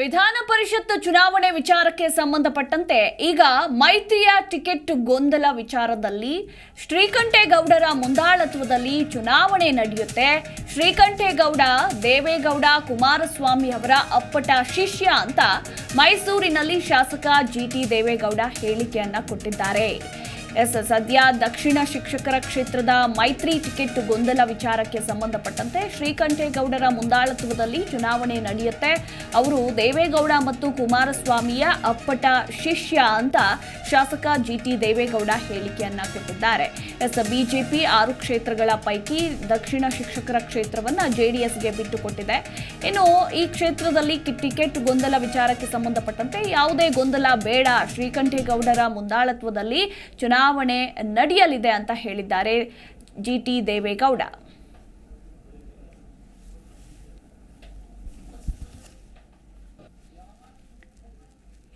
ವಿಧಾನ ಪರಿಷತ್ ಚುನಾವಣೆ ವಿಚಾರಕ್ಕೆ ಸಂಬಂಧಪಟ್ಟಂತೆ ಈಗ ಮೈತ್ರಿಯ ಟಿಕೆಟ್ ಗೊಂದಲ ವಿಚಾರದಲ್ಲಿ ಶ್ರೀಕಂಠೇಗೌಡರ ಮುಂದಾಳತ್ವದಲ್ಲಿ ಚುನಾವಣೆ ನಡೆಯುತ್ತೆ. ಶ್ರೀಕಂಠೇಗೌಡ, ದೇವೇಗೌಡ, ಕುಮಾರಸ್ವಾಮಿ ಅವರ ಅಪ್ಪಟ ಶಿಷ್ಯ ಅಂತ ಮೈಸೂರಿನಲ್ಲಿ ಶಾಸಕ ಜಿಟಿ ದೇವೇಗೌಡ ಹೇಳಿಕೆಯನ್ನ ಕೊಟ್ಟಿದ್ದಾರೆ. ಎಸ್ ಸದ್ಯ ದಕ್ಷಿಣ ಶಿಕ್ಷಕರ ಕ್ಷೇತ್ರದ ಮೈತ್ರಿ ಟಿಕೆಟ್ ಗೊಂದಲ ವಿಚಾರಕ್ಕೆ ಸಂಬಂಧಪಟ್ಟಂತೆ ಶ್ರೀಕಂಠೇಗೌಡರ ಮುಂದಾಳತ್ವದಲ್ಲಿ ಚುನಾವಣೆ ನಡೆಯುತ್ತೆ. ಅವರು ದೇವೇಗೌಡ ಮತ್ತು ಕುಮಾರಸ್ವಾಮಿಯ ಅಪ್ಪಟ ಶಿಷ್ಯ ಅಂತ ಶಾಸಕ ಜಿಟಿ ದೇವೇಗೌಡ ಹೇಳಿಕೆಯನ್ನ ಕೊಟ್ಟಿದ್ದಾರೆ. ಎಸ್, ಬಿಜೆಪಿ ಆರು ಕ್ಷೇತ್ರಗಳ ಪೈಕಿ ದಕ್ಷಿಣ ಶಿಕ್ಷಕರ ಕ್ಷೇತ್ರವನ್ನ ಜೆಡಿಎಸ್ಗೆ ಬಿಟ್ಟುಕೊಟ್ಟಿದೆ. ಇನ್ನು ಈ ಕ್ಷೇತ್ರದಲ್ಲಿ ಟಿಕೆಟ್ ಗೊಂದಲ ವಿಚಾರಕ್ಕೆ ಸಂಬಂಧಪಟ್ಟಂತೆ ಯಾವುದೇ ಗೊಂದಲ ಬೇಡ. ಶ್ರೀಕಂಠೇಗೌಡರ ಮುಂದಾಳತ್ವದಲ್ಲಿ ಚುನಾವಣೆ ನಡೆಯಲಿದೆ ಅಂತ ಹೇಳಿದ್ದಾರೆ ಜಿ ಟಿ ದೇವೇಗೌಡ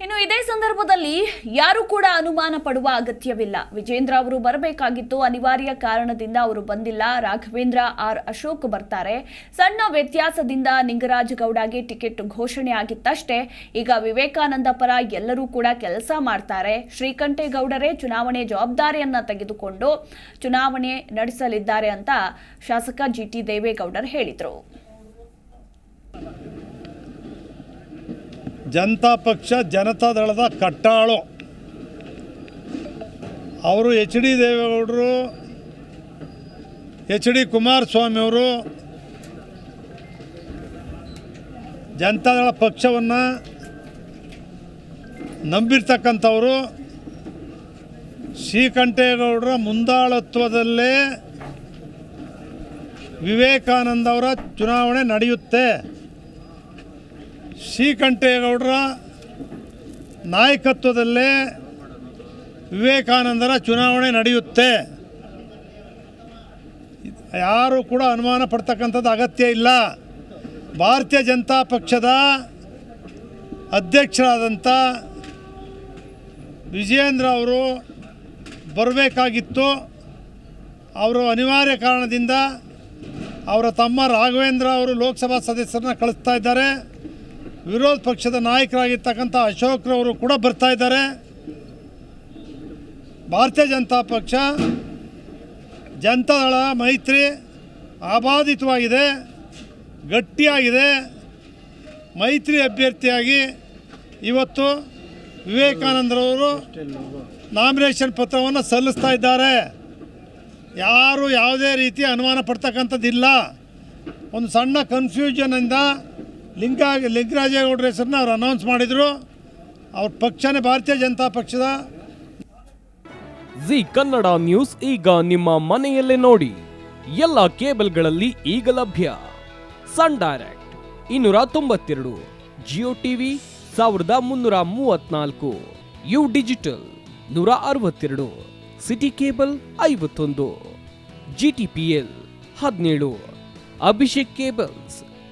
ಇನ್ನು ಇದೇ ಸಂದರ್ಭದಲ್ಲಿ ಯಾರು ಕೂಡ ಅನುಮಾನ ಪಡುವ ಅಗತ್ಯವಿಲ್ಲ. ವಿಜೇಂದ್ರ ಅವರು ಬರಬೇಕಾಗಿತ್ತು. ಅನಿವಾರ್ಯ ಕಾರಣದಿಂದ ಅವರು ಬಂದಿಲ್ಲ. ರಾಘವೇಂದ್ರ ಆರ್ ಅಶೋಕ್ ಬರ್ತಾರೆ. ಸಣ್ಣ ವ್ಯತ್ಯಾಸದಿಂದ ನಿಂಗರಾಜ್ ಗೌಡಗೆ ಟಿಕೆಟ್ ಘೋಷಣೆ ಆಗಿತ್ತಷ್ಟೇ. ಈಗ ವಿವೇಕಾನಂದ ಪರ ಎಲ್ಲರೂ ಕೂಡ ಕೆಲಸ ಮಾಡ್ತಾರೆ. ಶ್ರೀಕಂಠೇಗೌಡರೇ ಚುನಾವಣೆ ಜವಾಬ್ದಾರಿಯನ್ನ ತೆಗೆದುಕೊಂಡು ಚುನಾವಣೆ ನಡೆಸಲಿದ್ದಾರೆ ಅಂತ ಶಾಸಕ ಜಿ ಟಿ ದೇವೇಗೌಡರು ಹೇಳಿದರು. ಜನತಾ ಪಕ್ಷ ಜನತಾ ದಳದ ಕಟ್ಟಾಳು. ಅವರು ಎಚ್ ಡಿ ದೇವೇಗೌಡರು, ಎಚ್ ಡಿ ಕುಮಾರಸ್ವಾಮಿ ಅವರು ಜನತಾದಳ ಪಕ್ಷವನ್ನು ನಂಬಿರ್ತಕ್ಕಂಥವರು. ಶ್ರೀಕಂಠೇಗೌಡರ ಮುಂದಾಳತ್ವದಲ್ಲೇ ವಿವೇಕಾನಂದ ಅವರ ಚುನಾವಣೆ ನಡೆಯುತ್ತೆ. ಶ್ರೀಕಂಠೇಗೌಡರ ನಾಯಕತ್ವದಲ್ಲೇ ವಿವೇಕಾನಂದರ ಚುನಾವಣೆ ನಡೆಯುತ್ತೆ. ಯಾರು ಕೂಡ ಅನುಮಾನ ಪಡ್ತಕ್ಕಂಥದ್ದು ಅಗತ್ಯ ಇಲ್ಲ. ಭಾರತೀಯ ಜನತಾ ಪಕ್ಷದ ಅಧ್ಯಕ್ಷರಾದಂಥ ವಿಜಯೇಂದ್ರ ಅವರು ಬರಬೇಕಾಗಿತ್ತು. ಅವರು ಅನಿವಾರ್ಯ ಕಾರಣದಿಂದ ಅವರ ತಮ್ಮ ರಾಘವೇಂದ್ರ ಅವರು ಲೋಕಸಭಾ ಸದಸ್ಯರನ್ನ ಕಳಿಸ್ತಾ ಇದ್ದಾರೆ. ವಿರೋಧ ಪಕ್ಷದ ನಾಯಕರಾಗಿರ್ತಕ್ಕಂಥ ಅಶೋಕ್ರವರು ಕೂಡ ಬರ್ತಾ ಇದ್ದಾರೆ. ಭಾರತೀಯ ಜನತಾ ಪಕ್ಷ, ಜನತಾದಳ ಮೈತ್ರಿ ಅಬಾಧಿತವಾಗಿದೆ ಗಟ್ಟಿಯಾಗಿದೆ. ಮೈತ್ರಿ ಅಭ್ಯರ್ಥಿಯಾಗಿ ಇವತ್ತು ವಿವೇಕಾನಂದರವರು ನಾಮಿನೇಷನ್ ಪತ್ರವನ್ನು ಸಲ್ಲಿಸ್ತಾ ಇದ್ದಾರೆ. ಯಾರು ಯಾವುದೇ ರೀತಿ ಅನುಮಾನ ಪಡ್ತಕ್ಕಂಥದ್ದಿಲ್ಲ. ಒಂದು ಸಣ್ಣ ಕನ್ಫ್ಯೂಷನಿಂದ ಲಿಂಗ ಲಿಂಗರಾಜೇಗೌಡರ ಹೆಸರನ್ನ ಅವರು ಅನೌನ್ಸ್ ಮಾಡಿದರು. ಅವ್ರ ಪಕ್ಷನೇ ಭಾರತೀಯ ಜನತಾ ಪಕ್ಷದ. ಜಿ ಕನ್ನಡ ನ್ಯೂಸ್ ಈಗ ನಿಮ್ಮ ಮನೆಯಲ್ಲೇ ನೋಡಿ. ಎಲ್ಲ ಕೇಬಲ್ಗಳಲ್ಲಿ ಈಗ ಲಭ್ಯ. ಸನ್ ಡೈರೆಕ್ಟ್ ಇನ್ನೂರ ತೊಂಬತ್ತೆರಡು, ಜಿಯೋ ಟಿವಿ ಸಾವಿರದ ಮುನ್ನೂರ ಮೂವತ್ನಾಲ್ಕು, ಯು ಡಿಜಿಟಲ್ ನೂರ ಅರವತ್ತೆರಡು, ಸಿಟಿ ಕೇಬಲ್ ಐವತ್ತೊಂದು, ಜಿ ಟಿ ಪಿ ಎಲ್ ಹದಿನೇಳು, ಅಭಿಷೇಕ್ ಕೇಬಲ್ಸ್